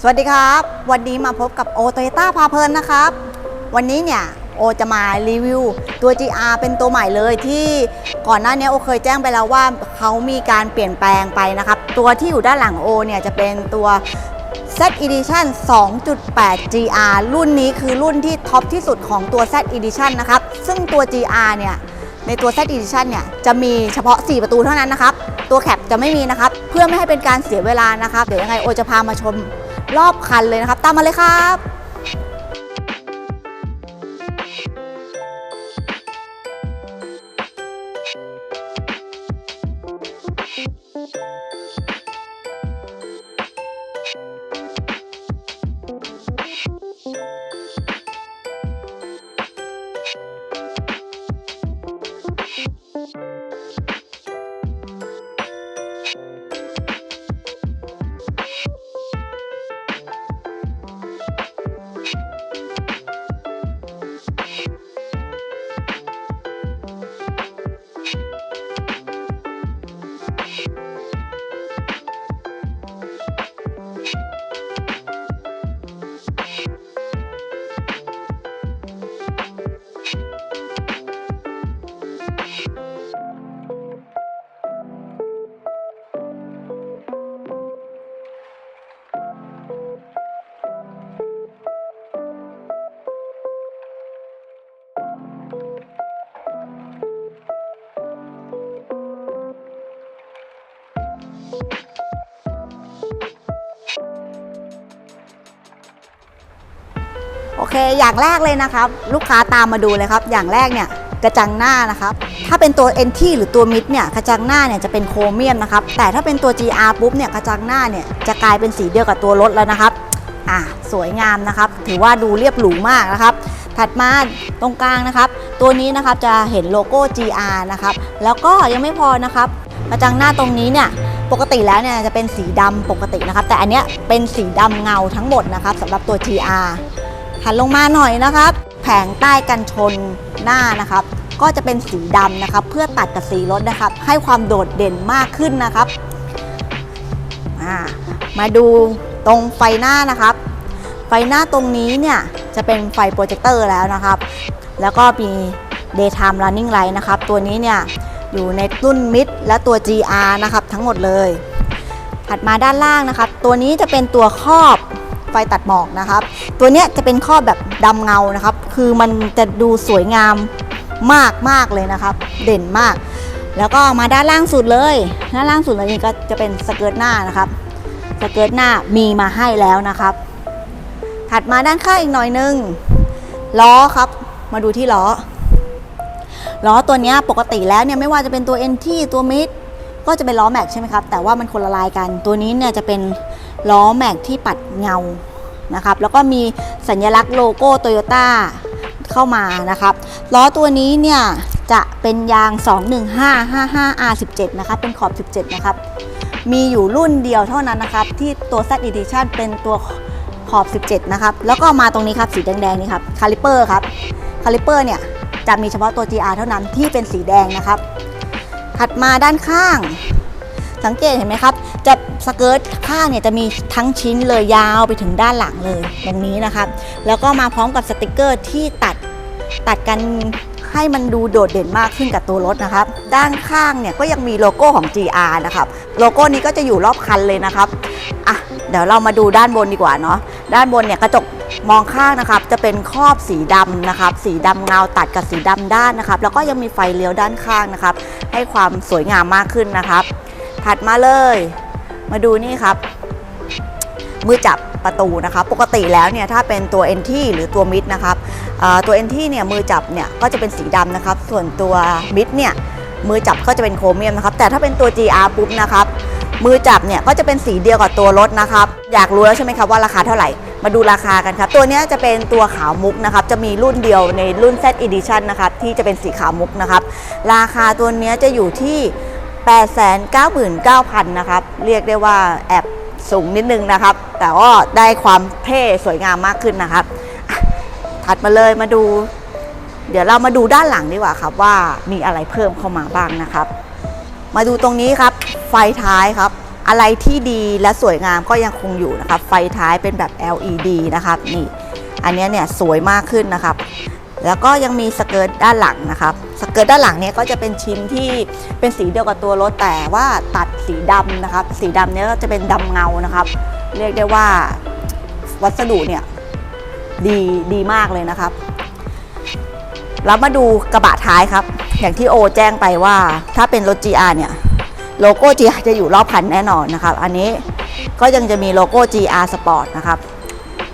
สวัสดีครับ วันนี้มาพบกับโอโตโยต้าพาเพลินนะครับ วันนี้เนี่ยโอจะมารีวิวตัว GR เป็นตัวใหม่เลยที่ก่อนหน้านี้โอเคยแจ้งไปแล้วว่าเขามีการเปลี่ยนแปลงไปนะครับ ตัวที่อยู่ด้านหลังโอเนี่ยจะเป็นตัว Z Edition 2.8 GR รุ่นนี้คือรุ่นที่ท็อปที่สุดของตัว Z Edition นะครับ ซึ่งตัว GR เนี่ยในตัว Z Edition เนี่ยจะมีเฉพาะ 4 ประตูเท่านั้นนะครับ ตัวแคปจะไม่มีนะครับ เพื่อไม่ให้เป็นการเสียเวลานะครับ เดี๋ยวยังไงโอจะพามาชมรอบคันเลยนะครับ ตามมาเลยครับ โอเค อย่างแรกเลยนะครับ ลูกค้าตามมาดูเลยครับ อย่างแรกเนี่ยกระจังหน้านะครับ ถ้าเป็นตัว NT หรือตัวมิดเนี่ยกระจังหน้าเนี่ยจะเป็นโครเมียมนะครับ แต่ถ้าเป็นตัว GR ปุ๊บเนี่ยกระจังหน้าเนี่ยจะกลายเป็นสีเดียวกับตัวรถแล้วนะครับ อะสวยงามนะครับ ถือว่าดูเรียบหรูมากนะครับ ถัดมาตรงกลางนะครับ ตัวนี้นะครับจะเห็นโลโก้ GR นะครับ แล้วก็ยังไม่พอนะครับกระจังหน้าตรงนี้เนี่ยปกติแล้วเนี่ยจะเป็นสีดำปกตินะครับ แต่อันเนี้ยเป็นสีดำเงาทั้งหมดนะครับสำหรับตัว GR หันลงมาหน่อยนะครับ แผงใต้กันชนหน้านะครับ ก็จะเป็นสีดำนะครับ เพื่อตัดกับสีรถนะครับ ให้ความโดดเด่นมากขึ้นนะครับอ่ามาดูตรงไฟหน้านะครับ ไฟหน้าตรงนี้เนี่ยจะเป็นไฟโปรเจคเตอร์แล้วนะครับ แล้วก็มี daytime running light นะครับ ตัวนี้เนี่ยอยู่ในรุ่นมิดและตัว GR นะครับทั้งหมดเลย ถัดมาด้านล่างนะครับ ตัวนี้จะเป็นตัวครอบ ไฟตัดหมอกนะครับ ตัวเนี้ยจะเป็นครอแบบดำเงานะครับ คือมันจะดูสวยงามมากมากเลยนะครับ เด่นมาก แล้วก็มาด้านล่างสุดเลยด้านล่างสุดเลยนี่ก็จะเป็นสเกิร์ตหน้านะครับสเกิร์ตหน้ามีมาให้แล้วนะครับ ถัดมาด้านข้างอีกหน่อยนึงล้อครับ มาดูที่ล้อล้อตัวเนี้ยปกติแล้วเนี่ยไม่ว่าจะเป็นตัว NT ตัวมิด ก็จะเป็นล้อแม็กใช่ไหมครับ แต่ว่ามันคนละลายกัน ตัวนี้เนี่ยจะเป็นล้อแม็กที่ปัดเงานะครับ แล้วก็มีสัญลักษณ์โลโก้โตโยต้าเข้ามานะครับ ล้อตัวนี้เนี่ยจะเป็นยาง 21555R17 นะครับ เป็นขอบ 17 นะครับ มีอยู่รุ่นเดียวเท่านั้นนะครับ ที่ตัว Z Edition เป็นตัวขอบ 17 นะครับ แล้วก็มาตรงนี้ครับ สีแดงๆ นี่ครับ คาลิเปอร์ครับ คาลิเปอร์เนี่ยจะมีเฉพาะตัว GR เท่านั้นที่เป็นสีแดงนะครับ ถัดมาด้านข้าง สังเกตเห็นไหมครับ จะสเกิร์ตข้างเนี่ยจะมีทั้งชิ้นเลยยาวไปถึงด้านหลังเลยตรงนี้นะครับ แล้วก็มาพร้อมกับสติกเกอร์ที่ตัดตัดกันให้มันดูโดดเด่นมากขึ้นกับตัวรถนะครับ ด้านข้างเนี่ยก็ยังมีโลโก้ของ GR นะครับ โลโก้นี้ก็จะอยู่รอบคันเลยนะครับ อะ เดี๋ยวเรามาดูด้านบนดีกว่าเนาะ ด้านบนเนี่ยกระจก มองข้างนะครับจะเป็นครอบสีดำนะครับ สีดำเงาตัดกับสีดำด้านนะครับ แล้วก็ยังมีไฟเลี้ยวด้านข้างนะครับ ให้ความสวยงามมากขึ้นนะครับ ถัดมาเลย มาดูนี่ครับ มือจับประตูนะครับ ปกติแล้วเนี่ยถ้าเป็นตัว NT หรือตัวมิดนะครับเอ่อตัว NT เนี่ยมือจับเนี่ยก็จะเป็นสีดำนะครับ ส่วนตัวมิดเนี่ยมือจับก็จะเป็นโครเมียมนะครับ แต่ถ้าเป็นตัว GR ปุ๊บนะครับ มือจับเนี่ยก็จะเป็นสีเดียวกับตัวรถนะครับ อยากรู้แล้วใช่ไหมครับว่าราคาเท่าไหร่ มาดูราคากันครับ ตัวนี้จะเป็นตัวขาวมุกนะครับ จะมีรุ่นเดียวในรุ่น Z Edition นะครับ ที่จะเป็นสีขาวมุกนะครับ ราคาตัวนี้จะอยู่ที่ 899,000 นะครับ เรียกได้ว่าแอบสูงนิดนึงนะครับ แต่ก็ได้ความเท่สวยงามมากขึ้นนะครับ ถัดมาเลยมาดู เดี๋ยวเรามาดูด้านหลังดีกว่าครับว่ามีอะไรเพิ่มเข้ามาบ้างนะครับ มาดูตรงนี้ครับ ไฟท้ายครับ อะไรที่ดีและสวยงามก็ยังคงอยู่นะครับไฟท้ายเป็นแบบ LED นะครับนี่อันนี้เนี่ยสวยมากขึ้นนะครับ แล้วก็ยังมีสเกิร์ตด้านหลังนะครับสเกิร์ตด้านหลังเนี่ยก็จะเป็นชิ้นที่เป็นสีเดียวกับตัวรถแต่ว่าตัดสีดำนะครับ สีดำเนี่ยก็จะเป็นดำเงานะครับ เรียกได้ว่าวัสดุเนี่ยดีดีมากเลยนะครับแล้วมาดูกระบะท้ายครับ อย่างที่โอแจ้งไปว่าถ้าเป็นรถ GR เนี่ย โลโก้ GR จะอยู่รอบคันแน่นอนนะครับ อันนี้ก็ยังจะมีโลโก้ GR Sport นะครับ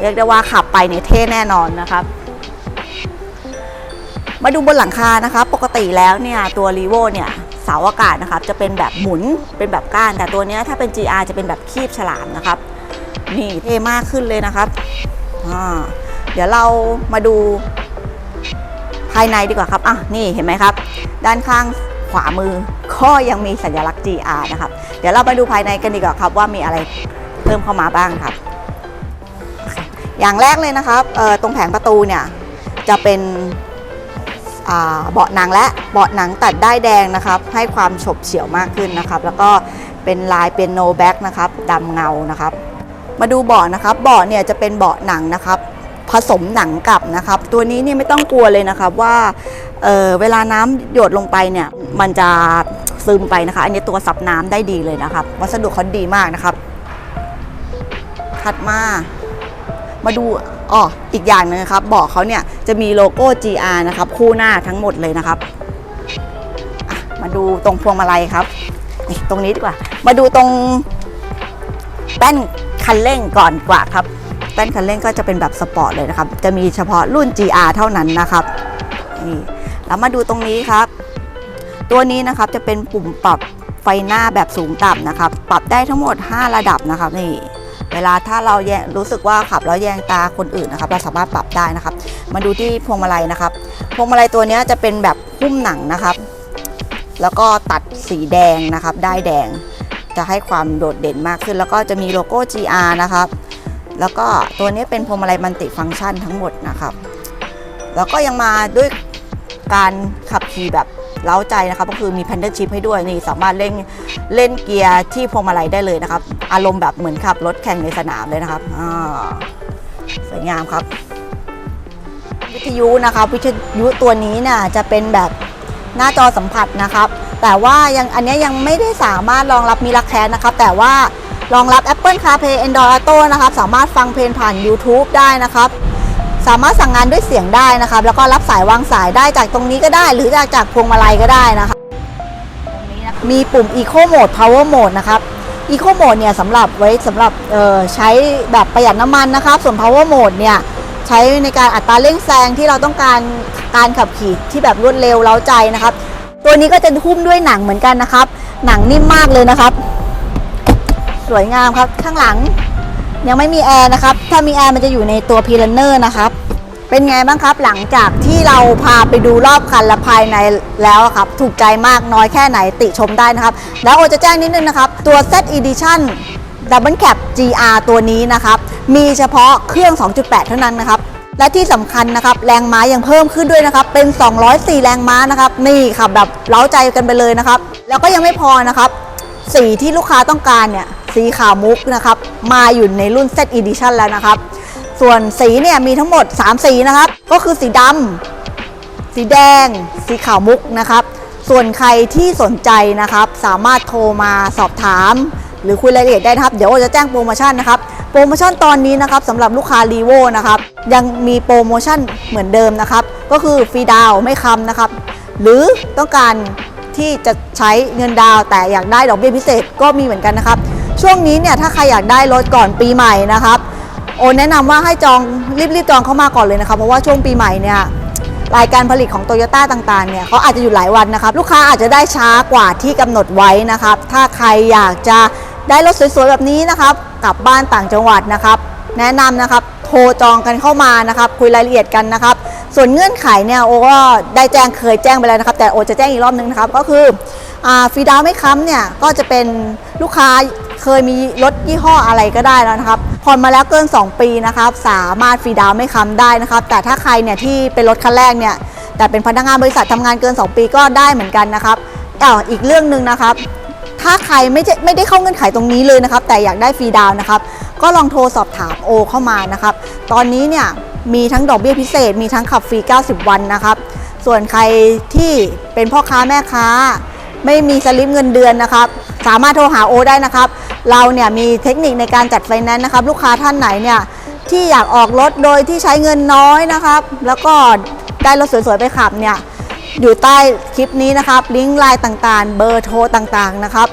เรียกได้ว่าขับไปเนี่ยเท่แน่นอนนะครับ มาดูบนหลังคานะครับ ปกติแล้วเนี่ยตัว r ีโวเนี่ยเสาอากาศนะครับจะเป็นแบบหมุนเป็นแบบก้าน แต่ตัวนี้ถ้าเป็น GR จะเป็นแบบคีบฉลามนะครับ นี่เท่มากขึ้นเลยนะครับ เดี๋ยวเรามาดูภายในดีกว่าครับ อะ นี่เห็นไหมครับ ด้านข้าง ขวามือก็ยังมีสัญลักษณ์ GR นะครับ เดี๋ยวเราไปดูภายในกันดีกว่าครับว่ามีอะไรเพิ่มเข้ามาบ้างครับ อย่างแรกเลยนะครับตรงแผงประตูเนี่ยจะเป็นเบาะหนังและเบาะหนังตัดได้แดงนะครับ ให้ความฉบเฉี่ยวมากขึ้นนะครับ แล้วก็เป็นลายเป็นโนแบ็กนะครับดำเงานะครับ มาดูเบาะนะครับเบาะเนี่ยจะเป็นเบาะหนังนะครับ ผสมหนังกลับนะครับ ตัวนี้เนี่ยไม่ต้องกลัวเลยนะครับว่าเเวลาน้ำหยดลงไปเนี่ยมันจะซึมไปนะคะ อันนี้ตัวซับน้ำได้ดีเลยนะครับ วัสดุเขาดีมากนะครับถัดมามาดูอ๋ออีกอย่างหนึงนะครับบาะเขาเนี่ยจะมีโลโก้ GR นะครับคู่หน้าทั้งหมดเลยนะครับมาดูตรงพวงมาลัยครับตรงนี้ดีกว่า มาดูตรงแป้นคันเร่งก่อนกว่าครับ ป้นคันเร่งก็จะเป็นแบบสปอร์ตเลยนะครับ จะมีเฉพาะรุ่น GR เท่านั้นนะครับนี่แล้วมาดูตรงนี้ครับ ตัวนี้นะครับจะเป็นปุ่มปรับไฟหน้าแบบสูงต่ำนะครับ ปรับได้ทั้งหมด 5 ระดับนะครับนี่เวลาถ้าเราแยงรู้สึกว่าขับแล้วแยงตาคนอื่นนะครับ เราสามารถปรับได้นะครับ มาดูที่พวงมาลัยนะครับ พวงมาลัยตัวนี้จะเป็นแบบหุ้มหนังนะครับ แล้วก็ตัดสีแดงนะครับ ได้แดงจะให้ความโดดเด่นมากขึ้น แล้วก็จะมีโลโก้ GR นะครับ แล้วก็ตัวนี้เป็นพวงมาลัยมัลติฟังก์ชันทั้งหมดนะครับ แล้วก็ยังมาด้วยการขับขี่แบบเล้าใจนะครับก็คือมี p พนเด l ชิพให้ด้วยนี่สามารถเล่นเล่นเกียร์ที่พวงมาลัยได้เลยนะครับ อารมณ์แบบเหมือนขับรถแข่งในสนามเลยนะครับสวยงามครับ วิทยุนะครับวิทยุตัวนี้น่ะจะเป็นแบบหน้าจอสัมผัสนะครับ แต่ว่ายังอันนี้ยังไม่ได้สามารถรองรับมีรักแคนนะครับ แต่ว่า รองรับ Apple CarPlay Android Auto นะครับ สามารถฟังเพลงผ่าน YouTube ได้นะครับ สามารถสั่งงานด้วยเสียงได้นะครับ แล้วก็รับสายวางสายได้จากตรงนี้ก็ได้ หรือจากจากพวงมาลัยก็ได้นะคะมีปุ่ม Eco Mode Power Mode นะครับ Eco Mode เนี่ยสำหรับไว้สำหรับใช้แบบประหยัดน้ำมันนะครับ ส่วน Power Mode เนี่ยใช้ในการอัตราเร่งแซงที่เราต้องการการขับขี่ที่แบบรวดเร็วเร้าใจนะครับ ตัวนี้ก็จะหุ้มด้วยหนังเหมือนกันนะครับ หนังนิ่มมากเลยนะครับ สวยงามครับ ข้างหลัง ยังไม่มีแอร์นะครับ ถ้ามีแอร์มันจะอยู่ในตัวพีลันเนอร์นะครับ เป็นไงบ้างครับ หลังจากที่เราพาไปดูรอบคันและภายในแล้วครับ ถูกใจมากน้อยแค่ไหนติชมได้นะครับ แล้วโอจะแจ้งนิดนึงนะครับ ตัว Z Edition Double Cab GR ตัวนี้นะครับ มีเฉพาะเครื่อง 2.8 เท่านั้นนะครับ และที่สำคัญนะครับ แรงม้ายังเพิ่มขึ้นด้วยนะครับ เป็น 204 แรงม้านะครับ นี่ขับแบบเล้าใจกันไปเลยนะครับ แล้วก็ยังไม่พอนะครับ สีที่ลูกค้าต้องการเนี่ย สีขาวมุกนะครับ มาอยู่ในรุ่น Z Edition แล้วนะครับ ส่วนสีเนี่ยมีทั้งหมด 3 สีนะครับ ก็คือสีดำสีแดง สีขาวมุกนะครับ ส่วนใครที่สนใจนะครับ สามารถโทรมาสอบถาม หรือคุยรายละเอียดได้นะครับ เดี๋ยวจะแจ้งโปรโมชั่นนะครับ โปรโมชั่นตอนนี้นะครับสำหรับลูกค้ารีโวนะครับ ยังมีโปรโมชั่นเหมือนเดิมนะครับ ก็คือฟรีดาวไม่คำนะครับ หรือต้องการที่จะใช้เงินดาวแต่อยากได้ดอกเบี้ยพิเศษก็มีเหมือนกันนะครับ ช่วงนี้เนี่ยถ้าใครอยากได้รถก่อนปีใหม่นะครับโอนแนะนำว่าให้จองรีบๆจองเข้ามาก่อนเลยนะครับเพราะว่าช่วงปีใหม่เนี่ยรายการผลิตของโตโยต้าต่างๆเนี่ยเขาอาจจะอยู่หลายวันนะครับ ลูกค้าอาจจะได้ช้ากว่าที่กำหนดไว้นะครับ ถ้าใครอยากจะได้รถสวยๆแบบนี้นะครับกลับบ้านต่างจังหวัดนะครับ แนะนำนะครับโทรจองกันเข้ามานะครับ คุยรายละเอียดกันนะครับ ส่วนเงื่อนไขเนี่ยโอก็ได้แจ้งเคยแจ้งไปแล้วนะครับ แต่โอจะแจ้งอีกรอบนึงนะครับ ก็คืออฟรีดาวน์ไม่ค้ำเนี่ยก็จะเป็นลูกค้า เคยมีรถยี่ห้ออะไรก็ได้แล้วนะครับผ่อนมาแล้วเกิน 2 ปีนะครับสามารถฟรีดาวไม่ค้ำได้นะครับ แต่ถ้าใครเนี่ยที่เป็นรถคันแรกเนี่ยแต่เป็นพนักงานบริษัททำงานเกิน 2 ปีก็ได้เหมือนกันนะครับอ่าอีกเรื่องหนึ่งนะครับ ถ้าใครไม่ไม่ได้เข้าเงื่อนไขตรงนี้เลยนะครับ แต่อยากได้ฟรีดาวน์นะครับ ก็ลองโทรสอบถามโอเข้ามานะครับ ตอนนี้เนี่ยมีทั้งดอกเบี้ยพิเศษ มีทั้งขับฟรี 90 วันนะครับ ส่วนใครที่เป็นพ่อค้าแม่ค้า ไม่มีสลิปเงินเดือนนะครับ สามารถโทรหาโอได้นะครับ เราเนี่ยมีเทคนิคในการจัดไฟแนนซ์นะครับ ลูกค้าท่านไหนเนี่ยที่อยากออกรถโดยที่ใช้เงินน้อยนะครับ แล้วก็ได้รถสวยๆไปขับเนี่ยอยู่ใต้คลิปนี้นะครับ ลิงก์ไลน์ต่างๆ เบอร์โทรต่างๆนะครับ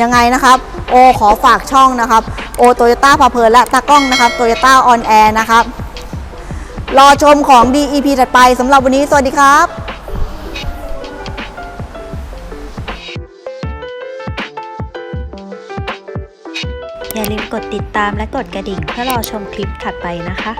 ยังไงนะครับโอขอฝากช่องนะครับโอโตโยต้าพาเพลินและตากล้องนะครับโตโยต้าออนแอร์นะครับ รอชมของดี EP ถัดไปสำหรับวันนี้ สวัสดีครับ อย่าลืมกดติดตามและกดกระดิ่งเพื่อรอชมคลิปถัดไปนะคะ